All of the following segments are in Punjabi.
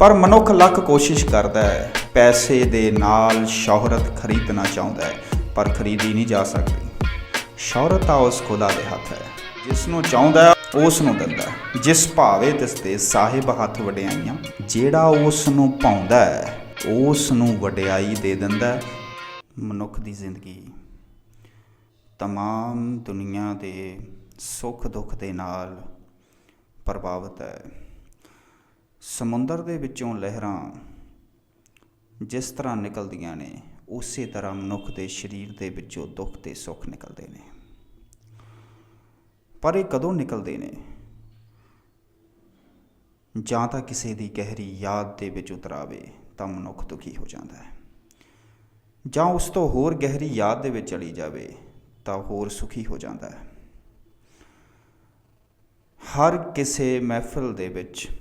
ਪਰ ਮਨੁੱਖ ਲੱਖ ਕੋਸ਼ਿਸ਼ ਕਰਦਾ ਹੈ, ਪੈਸੇ ਦੇ ਨਾਲ ਸ਼ੋਹਰਤ ਖਰੀਦਣਾ ਚਾਹੁੰਦਾ ਹੈ, ਪਰ ਖਰੀਦੀ ਨਹੀਂ ਜਾ ਸਕਦੀ। ਸ਼ੋਹਰਤ ਤਾਂ ਉਸ ਖੁਦਾ ਦੇ ਹੱਥ ਹੈ, ਜਿਸ ਨੂੰ ਚਾਹੁੰਦਾ ਉਸ ਨੂੰ ਦਿੰਦਾ ਜਿਸ ਭਾਵੇ ਤਿਸ ਤੇ ਸਾਹਿਬ ਹੱਥ ਵਡਿਆਈਆਂ, ਜਿਹੜਾ ਉਸ ਨੂੰ ਪਾਉਂਦਾ ਹੈ, ਉਸ ਨੂੰ ਵਡਿਆਈ ਦੇ ਦਿੰਦਾ ਮਨੁੱਖ ਦੀ ਜ਼ਿੰਦਗੀ ਤਮਾਮ ਦੁਨੀਆ ਦੇ ਸੁੱਖ ਦੁੱਖ ਦੇ ਨਾਲ ਪ੍ਰਭਾਵਿਤ ਹੈ। ਸਮੁੰਦਰ ਦੇ ਵਿੱਚੋਂ ਲਹਿਰਾਂ ਜਿਸ ਤਰ੍ਹਾਂ ਨਿਕਲਦੀਆਂ ਨੇ, ਉਸੇ ਤਰ੍ਹਾਂ ਮਨੁੱਖ ਦੇ ਸਰੀਰ ਦੇ ਵਿੱਚੋਂ ਦੁੱਖ ਤੇ ਸੁੱਖ ਨਿਕਲਦੇ ਨੇ। ਪਰ ਇਹ ਕਦੋਂ ਨਿਕਲਦੇ ਨੇ? ਜਾਂ ਤਾਂ ਕਿਸੇ ਦੀ ਗਹਿਰੀ ਯਾਦ ਦੇ ਵਿੱਚ ਉਤਰਾਵੇ, ਤਾਂ ਮਨੁੱਖ ਦੁਖੀ ਹੋ ਜਾਂਦਾ ਹੈ। ਜਾਂ ਉਸ ਤੋਂ ਹੋਰ ਗਹਿਰੀ ਯਾਦ ਦੇ ਵਿੱਚ ਚਲੀ ਜਾਵੇ, ਤਾਂ ਹੋਰ ਸੁਖੀ ਹੋ ਜਾਂਦਾ ਹੈ। ਹਰ ਕਿਸੇ ਮਹਿਫਲ ਦੇ ਵਿੱਚ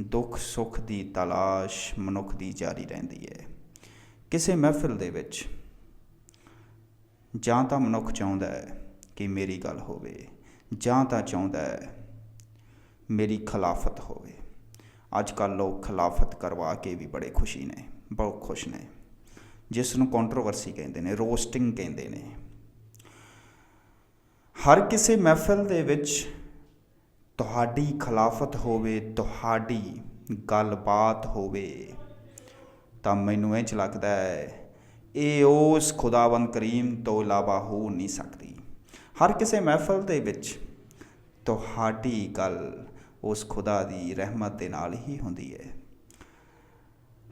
ਦੁੱਖ, ਸੁੱਖ ਦੀ ਤਲਾਸ਼ ਮਨੁੱਖ ਦੀ ਜਾਰੀ ਰਹਿੰਦੀ ਹੈ। ਕਿਸੇ ਮਹਿਫਿਲ ਦੇ ਵਿੱਚ ਜਾਂ ਤਾਂ ਮਨੁੱਖ ਚਾਹੁੰਦਾ ਹੈ ਕਿ ਮੇਰੀ ਗੱਲ ਹੋਵੇ, ਜਾਂ ਤਾਂ ਚਾਹੁੰਦਾ ਹੈ ਮੇਰੀ ਖਿਲਾਫਤ ਹੋਵੇ। ਅੱਜ ਕੱਲ੍ਹ ਲੋਕ ਖਿਲਾਫਤ ਕਰਵਾ ਕੇ ਵੀ ਬੜੇ ਖੁਸ਼ੀ ਨੇ, ਬਹੁਤ ਖੁਸ਼ ਨੇ। ਜਿਸ ਨੂੰ ਕੰਟਰੋਵਰਸੀ ਕਹਿੰਦੇ ਨੇ ਰੋਸਟਿੰਗ ਕਹਿੰਦੇ ਨੇ। ਹਰ ਕਿਸੇ ਮਹਿਫਿਲ ਦੇ ਵਿੱਚ ਤੁਹਾਡੀ ਖਿਲਾਫਤ ਹੋਵੇ ਤੁਹਾਡੀ ਗੱਲਬਾਤ ਹੋਵੇ ਤਾਂ ਮੈਨੂੰ ਇੰਝ ਲੱਗਦਾ ਹੈ ਇਹ ਉਸ ਖੁਦਾਵੰਦ ਕਰੀਮ ਤੋਂ ਇਲਾਵਾ ਹੋ ਨਹੀਂ ਸਕਦੀ ਹਰ ਕਿਸੇ ਮਹਿਫਲ ਦੇ ਵਿੱਚ ਤੁਹਾਡੀ ਗੱਲ ਉਸ ਖੁਦਾ ਦੀ ਰਹਿਮਤ ਦੇ ਨਾਲ ਹੀ ਹੁੰਦੀ ਹੈ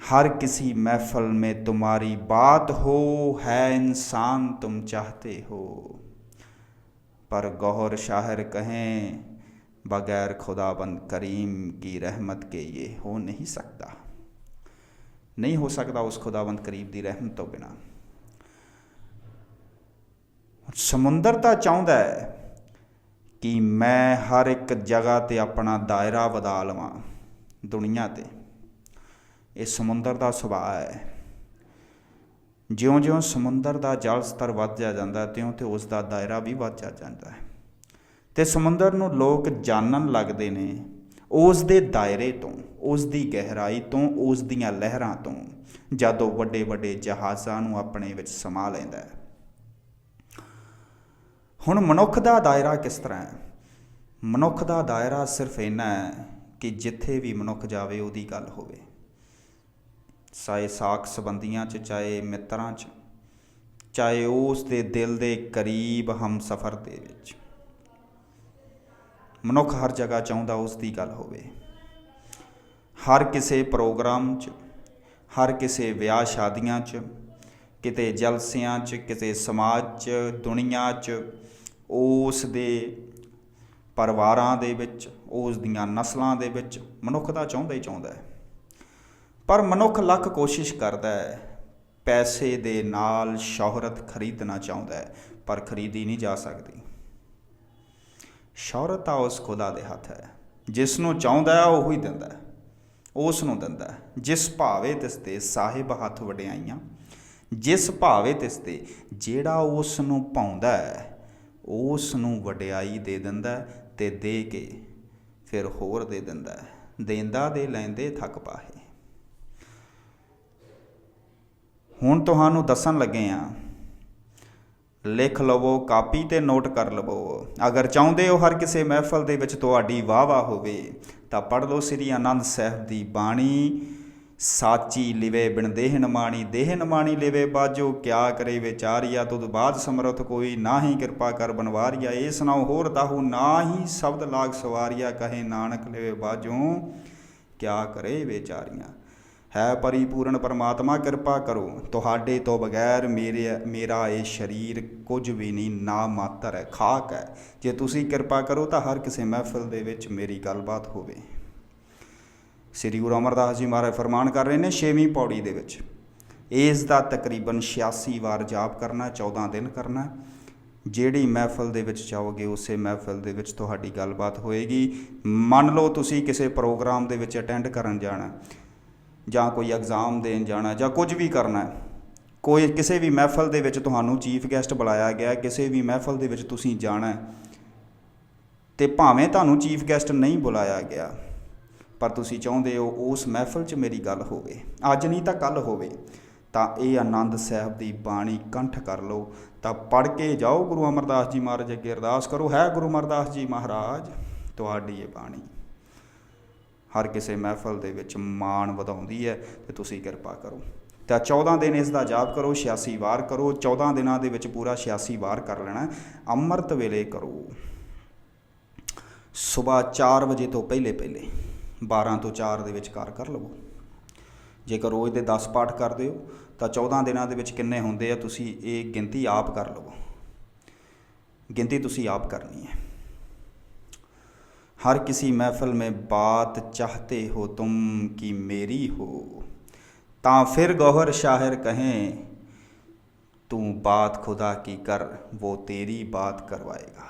हर किसी महफल में तुम्हारी बात हो है इंसान तुम चाहते हो पर गौर शायर कहें बगैर खुदाबंद करीम की रहमत के ये हो नहीं सकता नहीं हो सकता उस खुदाबंद करीम ਦੀ ਰਹਿਮਤ ਤੋਂ ਬਿਨਾ ਸਮੁੰਦਰ ਤਾਂ ਚਾਹੁੰਦਾ ਹੈ ਕਿ ਮੈਂ ਹਰ ਇੱਕ ਜਗ੍ਹਾ ਤੇ ਆਪਣਾ ਦਾਇਰਾ ਵਧਾ ਲਵਾਂ ਦੁਨੀਆ ਤੇ ਇਹ ਸਮੁੰਦਰ ਦਾ ਸੁਭਾਅ ਹੈ ਜਿਉਂ-ਜਿਉਂ ਸਮੁੰਦਰ ਦਾ ਜਲ ਸਤਰ ਵੱਧਦਾ ਜਾਂਦਾ ਹੈ, ਤਿਉਂ-ਤਿਉਂ ਉਸ ਦਾ ਦਾਇਰਾ ਵੀ ਵੱਧਦਾ ਜਾਂਦਾ ਹੈ ਤੇ ਸਮੁੰਦਰ ਨੂੰ ਲੋਕ ਜਾਣਨ ਲੱਗਦੇ ਨੇ ਉਸ ਦੇ ਦਾਇਰੇ ਤੋਂ, ਉਸ ਦੀ ਗਹਿਰਾਈ ਤੋਂ, ਉਸ ਦੀਆਂ ਲਹਿਰਾਂ ਤੋਂ, ਜਦ ਉਹ ਵੱਡੇ ਵੱਡੇ ਜਹਾਜ਼ਾਂ ਨੂੰ ਆਪਣੇ ਵਿੱਚ ਸਮਾ ਲੈਂਦਾ ਹੈ। ਹੁਣ ਮਨੁੱਖ ਦਾ ਦਾਇਰਾ ਕਿਸ ਤਰ੍ਹਾਂ ਹੈ? ਮਨੁੱਖ ਦਾ ਦਾਇਰਾ ਸਿਰਫ ਇੰਨਾ ਹੈ ਕਿ ਜਿੱਥੇ ਵੀ ਮਨੁੱਖ ਜਾਵੇ, ਉਹਦੀ ਗੱਲ ਹੋਵੇ। ਚਾਹੇ ਸਾਖ ਸੰਬੰਧੀਆਂ 'ਚ, ਚਾਹੇ ਮਿੱਤਰਾਂ 'ਚ, ਚਾਹੇ ਉਸ ਦੇ ਦਿਲ ਦੇ ਕਰੀਬ ਹਮਸਫਰ ਦੇ ਵਿੱਚ। ਮਨੁੱਖ ਹਰ ਜਗ੍ਹਾ ਚਾਹੁੰਦਾ ਉਸ ਦੀ ਗੱਲ ਹੋਵੇ। ਹਰ ਕਿਸੇ ਪ੍ਰੋਗਰਾਮ 'ਚ, ਹਰ ਕਿਸੇ ਵਿਆਹ ਸ਼ਾਦੀਆਂ 'ਚ, ਕਿਤੇ ਜਲਸਿਆਂ 'ਚ ਕਿਤੇ ਸਮਾਜ 'ਚ, ਦੁਨੀਆ 'ਚ, ਉਸ ਦੇ ਪਰਿਵਾਰਾਂ ਦੇ ਵਿੱਚ, ਉਸ ਦੀਆਂ ਨਸਲਾਂ ਦੇ ਵਿੱਚ ਮਨੁੱਖ ਤਾਂ ਚਾਹੁੰਦਾ ਹੀ ਚਾਹੁੰਦਾ ਹੈ। ਪਰ ਮਨੁੱਖ ਲੱਖ ਕੋਸ਼ਿਸ਼ ਕਰਦਾ ਹੈ, ਪੈਸੇ ਦੇ ਨਾਲ ਸ਼ੋਹਰਤ ਖਰੀਦਣਾ ਚਾਹੁੰਦਾ ਹੈ, ਪਰ ਖਰੀਦੀ ਨਹੀਂ ਜਾ ਸਕਦੀ। ਸ਼ੋਹਰਤ ਆ ਉਸ ਖੁਦਾ ਦੇ ਹੱਥ ਹੈ। ਜਿਸ ਨੂੰ ਚਾਹੁੰਦਾ ਹੈ, ਉਹ ਹੀ ਦਿੰਦਾ ਹੈ। ਉਸ ਨੂੰ ਦਿੰਦਾ ਹੈ। ਜਿਸ ਭਾਵੇ ਤਿਸ ਤੇ ਸਾਹਿਬ ਹੱਥ ਵਡਿਆਈਆਂ, ਜਿਸ ਭਾਵੇ ਤਿਸ ਤੇ ਜਿਹੜਾ ਉਸ ਨੂੰ ਪਾਉਂਦਾ ਹੈ, ਉਸ ਨੂੰ ਵਡਿਆਈ ਦੇ ਦਿੰਦਾ ਹੈ ਤੇ ਦੇ ਕੇ ਫਿਰ ਹੋਰ ਦੇ ਦਿੰਦਾ ਦੇਂਦਾ ਦੇ ਲੈਂਦੇ ਥੱਕ ਪਾਹੇ। ਹੁਣ ਤੁਹਾਨੂੰ ਦੱਸਣ ਲੱਗੇ ਆ ਲਿਖ ਲਵੋ, ਕਾਪੀ ਤੇ ਨੋਟ ਕਰ ਲਵੋ। ਅਗਰ ਚਾਹੁੰਦੇ ਹੋ ਹਰ ਕਿਸੇ ਮਹਿਫਲ ਦੇ ਵਿੱਚ ਤੁਹਾਡੀ ਵਾਹ-ਵਾਹ ਹੋਵੇ, ਤਾਂ ਪੜ੍ਹ ਲਓ ਸ੍ਰੀ ਆਨੰਦ ਸਾਹਿਬ ਦੀ ਬਾਣੀ। ਸਾਚੀ ਲਿਵੇ ਬਿਨ ਦੇਹ ਨਮਾਣੀ ਦੇਹ ਨਮਾਣੀ ਲਿਵੇ ਬਾਜੋ ਕਿਆ ਕਰੇ ਵਿਚਾਰੀਆ, ਤੁਧ ਬਾਦ ਸਮਰਥ ਕੋਈ ਨਾਹੀ ਕਿਰਪਾ ਕਰ ਬਨਵਾਰੀਆ। ਇਹ ਸੁਣਾਓ ਹੋਰ ਤਾਹੂ, ਨਾਹੀ ਸ਼ਬਦ ਲਾਗ ਸਵਾਰੀਆ, ਕਹੇ ਨਾਨਕ ਲਿਵੇ ਬਾਜੋ ਕਿਆ ਕਰੇ ਵਿਚਾਰੀਆਂ। ਹੈ ਪਰਿਪੂਰਨ ਪਰਮਾਤਮਾ, ਕਿਰਪਾ ਕਰੋ। ਤੁਹਾਡੇ ਤੋਂ ਬਗੈਰ ਮੇਰੇ, ਮੇਰਾ ਇਹ ਸਰੀਰ ਕੁਝ ਵੀ ਨਹੀਂ, ਨਾ ਮਾਤਰ ਹੈ, ਖਾਕ ਹੈ। ਜੇ ਤੁਸੀਂ ਕਿਰਪਾ ਕਰੋ ਤਾਂ ਹਰ ਕਿਸੇ ਮਹਿਫਲ ਦੇ ਵਿੱਚ ਮੇਰੀ ਗੱਲਬਾਤ ਹੋਵੇ। ਸ੍ਰੀ ਗੁਰੂ ਅਮਰਦਾਸ ਜੀ ਮਹਾਰਾਜ ਫਰਮਾਨ ਕਰ ਰਹੇ ਨੇ 6ਵੀਂ ਪੌੜੀ ਦੇ ਵਿੱਚ। ਇਸ ਦਾ ਤਕਰੀਬਨ 86 ਵਾਰ ਜਾਪ ਕਰਨਾ 14 ਦਿਨ ਕਰਨਾ। ਜਿਹੜੀ ਮਹਿਫਲ ਦੇ ਵਿੱਚ ਜਾਓਗੇ, ਉਸੇ ਮਹਿਫਲ ਦੇ ਵਿੱਚ ਤੁਹਾਡੀ ਗੱਲਬਾਤ ਹੋਏਗੀ। ਮੰਨ ਲਓ ਤੁਸੀਂ ਕਿਸੇ ਪ੍ਰੋਗਰਾਮ ਦੇ ਵਿੱਚ ਅਟੈਂਡ ਕਰਨ ਜਾਣਾ। ਜਾਂ ਕੋਈ ਐਗਜ਼ਾਮ ਦੇਣ ਜਾਣਾ ਜਾਂ ਕੁਝ ਵੀ ਕਰਨਾ ਹੈ, ਕੋਈ ਕਿਸੇ ਵੀ ਮਹਿਫਲ ਦੇ ਵਿੱਚ ਤੁਹਾਨੂੰ ਚੀਫ ਗੈਸਟ ਬੁਲਾਇਆ ਗਿਆ ਕਿਸੇ ਵੀ ਮਹਿਫਲ ਦੇ ਵਿੱਚ ਤੁਸੀਂ ਜਾਣਾ ਹੈ, ਤੇ ਭਾਵੇਂ ਤੁਹਾਨੂੰ ਚੀਫ ਗੈਸਟ ਨਹੀਂ ਬੁਲਾਇਆ ਗਿਆ, ਪਰ ਤੁਸੀਂ ਚਾਹੁੰਦੇ ਹੋ ਉਸ ਮਹਿਫਲ 'ਚ ਮੇਰੀ ਗੱਲ ਹੋਵੇ, ਅੱਜ ਨਹੀਂ ਤਾਂ ਕੱਲ ਹੋਵੇ, ਤਾਂ ਇਹ ਆਨੰਦ ਸਾਹਿਬ ਦੀ ਬਾਣੀ ਕੰਠ ਕਰ ਲਓ, ਤਾਂ ਪੜ੍ਹ ਕੇ ਜਾਓ ਗੁਰੂ ਅਮਰਦਾਸ ਜੀ ਮਹਾਰਾਜ ਅੱਗੇ ਅਰਦਾਸ ਕਰੋ, ਹੈ ਗੁਰੂ ਅਮਰਦਾਸ ਜੀ ਮਹਾਰਾਜ, ਤੁਹਾਡੀ ਇਹ ਬਾਣੀ। ਹਰ ਕਿਸੇ ਮਹਿਫਲ ਦੇ ਵਿੱਚ ਮਾਣ ਵਧਾਉਂਦੀ ਹੈ ਤੇ ਤੁਸੀਂ ਕਿਰਪਾ ਕਰੋ। ਤਾਂ 14 ਦਿਨ ਇਸ ਦਾ ਜਾਪ ਕਰੋ 86 ਵਾਰ ਕਰੋ 14 ਦਿਨਾਂ ਦੇ ਵਿੱਚ ਪੂਰਾ 86 ਵਾਰ ਕਰ ਲੈਣਾ ਅੰਮ੍ਰਿਤ ਵੇਲੇ ਕਰੋ। ਸਵੇਰ 4 ਵਜੇ ਤੋਂ ਪਹਿਲੇ ਪਹਿਲੇ 12 ਤੋਂ 4 ਦੇ ਵਿਚਕਾਰ ਕਰ ਲਵੋ। ਜੇਕਰ ਰੋਜ਼ ਦੇ 10 ਪਾਠ ਕਰਦੇ ਹੋ, ਤਾਂ 14 ਦਿਨਾਂ ਦੇ ਵਿੱਚ ਕਿੰਨੇ ਹੁੰਦੇ ਆ, ਤੁਸੀਂ ਇਹ ਗਿਣਤੀ ਆਪ ਕਰ ਲਵੋ। ਗਿਣਤੀ ਤੁਸੀਂ ਆਪ ਕਰਨੀ ਹੈ। हर किसी महफिल में बात चाहते हो तुम कि मेरी हो ता फिर गौहर शाहिर कहें तू बात खुदा की कर वो तेरी बात करवाएगा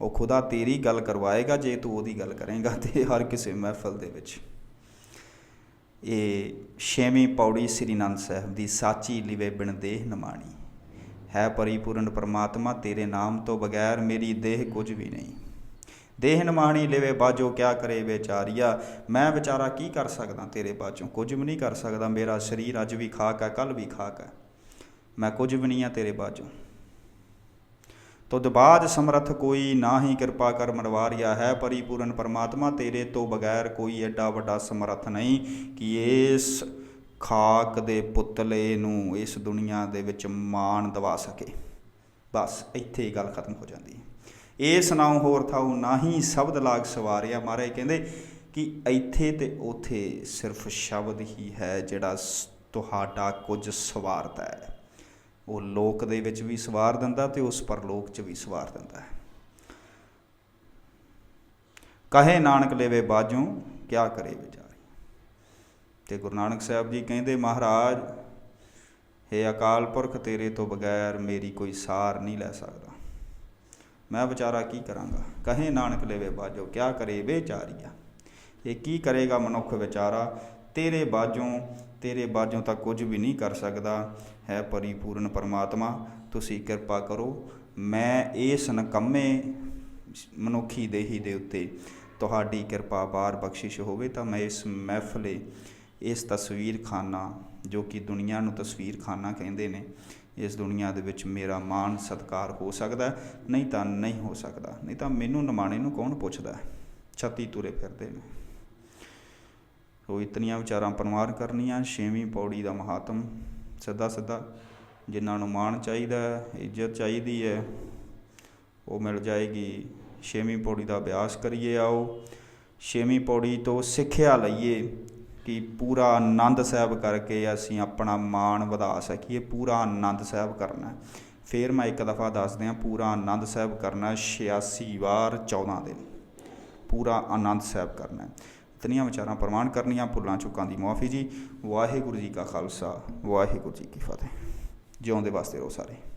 ਉਹ ਖੁਦਾ ਤੇਰੀ ਗੱਲ ਕਰਵਾਏਗਾ ਜੇ ਤੂੰ ਉਹਦੀ ਗੱਲ ਕਰੇਂਗਾ ਤੇ ਹਰ ਕਿਸੇ ਮਹਿਫਲ ਦੇ ਵਿੱਚ ਇਹ ਛੇਵੀਂ ਪੌੜੀ ਸ੍ਰੀ ਅਨੰਦ ਸਾਹਿਬ ਦੀ ਸਾਚੀ ਲਿਵੇ ਬਿਨ ਦੇਹ ਨਮਾਣੀ ਹੈ ਪਰਿਪੂਰਨ ਪਰਮਾਤਮਾ ਤੇਰੇ ਨਾਮ ਤੋਂ ਬਗੈਰ ਮੇਰੀ ਦੇਹ ਕੁਝ ਵੀ ਨਹੀਂ ਦੇਹ ਨਮਾਣੀ ਲਿਵੇ ਬਾਜੋ ਕਿਆ ਕਰੇ ਵਿਚਾਰੀਆ। ਮੈਂ ਵਿਚਾਰਾ ਕੀ ਕਰ ਸਕਦਾ ਤੇਰੇ ਬਾਜੋਂ ਕੁਝ ਵੀ ਨਹੀਂ ਕਰ ਸਕਦਾ। ਮੇਰਾ ਸਰੀਰ ਅੱਜ ਵੀ ਖਾਕ ਹੈ ਕੱਲ ਵੀ ਖਾਕ ਹੈ। ਮੈਂ ਕੁਝ ਵੀ ਨਹੀਂ ਆ ਤੇਰੇ ਬਾਜੋਂ ਤੁਧ ਬਾਜ ਸਮਰਥ ਕੋਈ ਨਾ ਹੀ ਕਿਰਪਾ ਕਰ ਮਨਵਾਰਿਆ ਹੈ। ਪਰਿਪੂਰਨ ਪਰਮਾਤਮਾ ਤੇਰੇ ਤੋਂ ਬਗੈਰ ਕੋਈ ਐਡਾ ਵੱਡਾ ਸਮਰਥ ਨਹੀਂ। ਕਿ ਇਸ ਖਾਕ ਦੇ ਪੁਤਲੇ ਨੂੰ ਇਸ ਦੁਨੀਆ ਦੇ ਵਿੱਚ ਮਾਣ ਦਵਾ ਸਕੇ। ਬਸ ਇੱਥੇ ਹੀ ਗੱਲ ਖਤਮ ਹੋ ਜਾਂਦੀ ਹੈ। ਇਸ ਨਾਉ ਹੋਰ ਥਾਉ ਨਾਹੀ ਸ਼ਬਦ ਲਾਗ ਸਵਾਰਿਆ। ਮਹਾਰਾਜ ਕਹਿੰਦੇ ਕਿ ਇੱਥੇ ਤੇ ਉਥੇ ਸਿਰਫ ਸ਼ਬਦ ਹੀ ਹੈ ਜਿਹੜਾ ਤੁਹਾਡਾ ਕੁਝ ਸਵਾਰਦਾ ਹੈ। ਉਹ ਲੋਕ ਦੇ ਵਿੱਚ ਵੀ ਸਵਾਰ ਦਿੰਦਾ ਤੇ ਉਸ ਪਰਲੋਕ 'ਚ ਵੀ ਸਵਾਰ ਦਿੰਦਾ ਹੈ। ਕਹੇ ਨਾਨਕ ਲੇਵੇ ਬਾਜੂ ਕਿਆ ਕਰੇ ਵਿਚਾਰੀ? ਤੇ ਗੁਰੂ ਨਾਨਕ ਸਾਹਿਬ ਜੀ ਕਹਿੰਦੇ, ਮਹਾਰਾਜ, ਹੇ ਅਕਾਲ ਪੁਰਖ, ਤੇਰੇ ਤੋਂ ਬਗੈਰ ਮੇਰੀ ਕੋਈ ਸਾਰ ਨਹੀਂ ਲੈ ਸਕਦਾ। ਮੈਂ ਵਿਚਾਰਾ ਕੀ ਕਰਾਂਗਾ? ਕਹੇ ਨਾਨਕ ਲੇਵੇ ਬਾਜੋ, ਕਿਆ ਕਰੇ ਵਿਚਾਰੀਆ ਇਹ ਕੀ ਕਰੇਗਾ ਮਨੁੱਖ ਵਿਚਾਰਾ? ਤੇਰੇ ਬਾਜੋਂ ਤੇਰੇ ਬਾਜੋਂ ਤਾਂ ਕੁਝ ਵੀ ਨਹੀਂ ਕਰ ਸਕਦਾ। ਹੈ ਪਰਿਪੂਰਨ ਪਰਮਾਤਮਾ, ਤੁਸੀਂ ਕਿਰਪਾ ਕਰੋ। ਮੈਂ ਇਸ ਨਕੰਮੇ ਮਨੁੱਖੀ ਦੇਹੀ ਦੇ ਉੱਤੇ ਤੁਹਾਡੀ ਕਿਰਪਾ ਬਾਰ ਬਖਸ਼ਿਸ਼ ਹੋਵੇ ਤਾਂ ਮੈਂ ਇਸ ਮਹਿਫਲੇ, ਇਸ ਤਸਵੀਰ ਖਾਨਾ ਜੋ ਕਿ ਦੁਨੀਆ ਨੂੰ ਤਸਵੀਰ ਖਾਨਾ ਕਹਿੰਦੇ ਨੇ ਇਸ ਦੁਨੀਆ ਦੇ ਵਿੱਚ ਮੇਰਾ ਮਾਣ ਸਤਕਾਰ ਹੋ ਸਕਦਾ ਨਹੀਂ ਤਾਂ ਨਹੀਂ ਹੋ ਸਕਦਾ। ਨਹੀਂ ਤਾਂ ਮੈਨੂੰ ਨਿਮਾਣੇ ਨੂੰ ਕੌਣ ਪੁੱਛਦਾ ਛੱਤੀ ਤੁਰੇ ਫਿਰਦੇ ਨੇ। ਉਹ ਇਤਨੀਆਂ ਵਿਚਾਰਾਂ ਪਰਮਾਰ ਕਰਨੀਆਂ, ਛੇਵੀਂ ਪੌੜੀ ਦਾ ਮਹਾਤਮ। ਸਿੱਧਾ ਸਿੱਧਾ ਜਿਨ੍ਹਾਂ ਨੂੰ ਮਾਣ ਚਾਹੀਦਾ ਇੱਜ਼ਤ ਚਾਹੀਦੀ ਹੈ, ਉਹ ਮਿਲ ਜਾਏਗੀ। ਛੇਵੀਂ ਪੌੜੀ ਦਾ ਅਭਿਆਸ ਕਰੀਏ ਆਓ। ਛੇਵੀਂ ਪੌੜੀ ਤੋਂ ਸਿੱਖਿਆ ਲਈਏ। ਕਿ ਪੂਰਾ ਆਨੰਦ ਸਾਹਿਬ ਕਰਕੇ ਅਸੀਂ ਆਪਣਾ ਮਾਣ ਵਧਾ ਸਕੀਏ, ਪੂਰਾ ਆਨੰਦ ਸਾਹਿਬ ਕਰਨਾ। ਹੈ। ਫਿਰ ਮੈਂ ਇੱਕ ਦਫਾ ਦੱਸ ਦਿਆਂ ਪੂਰਾ ਆਨੰਦ ਸਾਹਿਬ ਕਰਨਾ 86 ਵਾਰ 14 ਦਿਨ। ਪੂਰਾ ਆਨੰਦ ਸਾਹਿਬ ਕਰਨਾ। ਇਤਨੀਆਂ ਵਿਚਾਰਾਂ ਪ੍ਰਮਾਣ ਕਰਨੀਆਂ, ਭੁੱਲਾਂ ਚੁੱਕਾਂ ਦੀ ਮੁਆਫੀ ਜੀ। ਵਾਹਿਗੁਰੂ ਜੀ ਕਾ ਖਾਲਸਾ, ਵਾਹਿਗੁਰੂ ਜੀ ਕੀ ਫਤਿਹ। ਜਿਉਂਦੇ ਵਾਸਤੇ ਰਹੋ ਸਾਰੇ।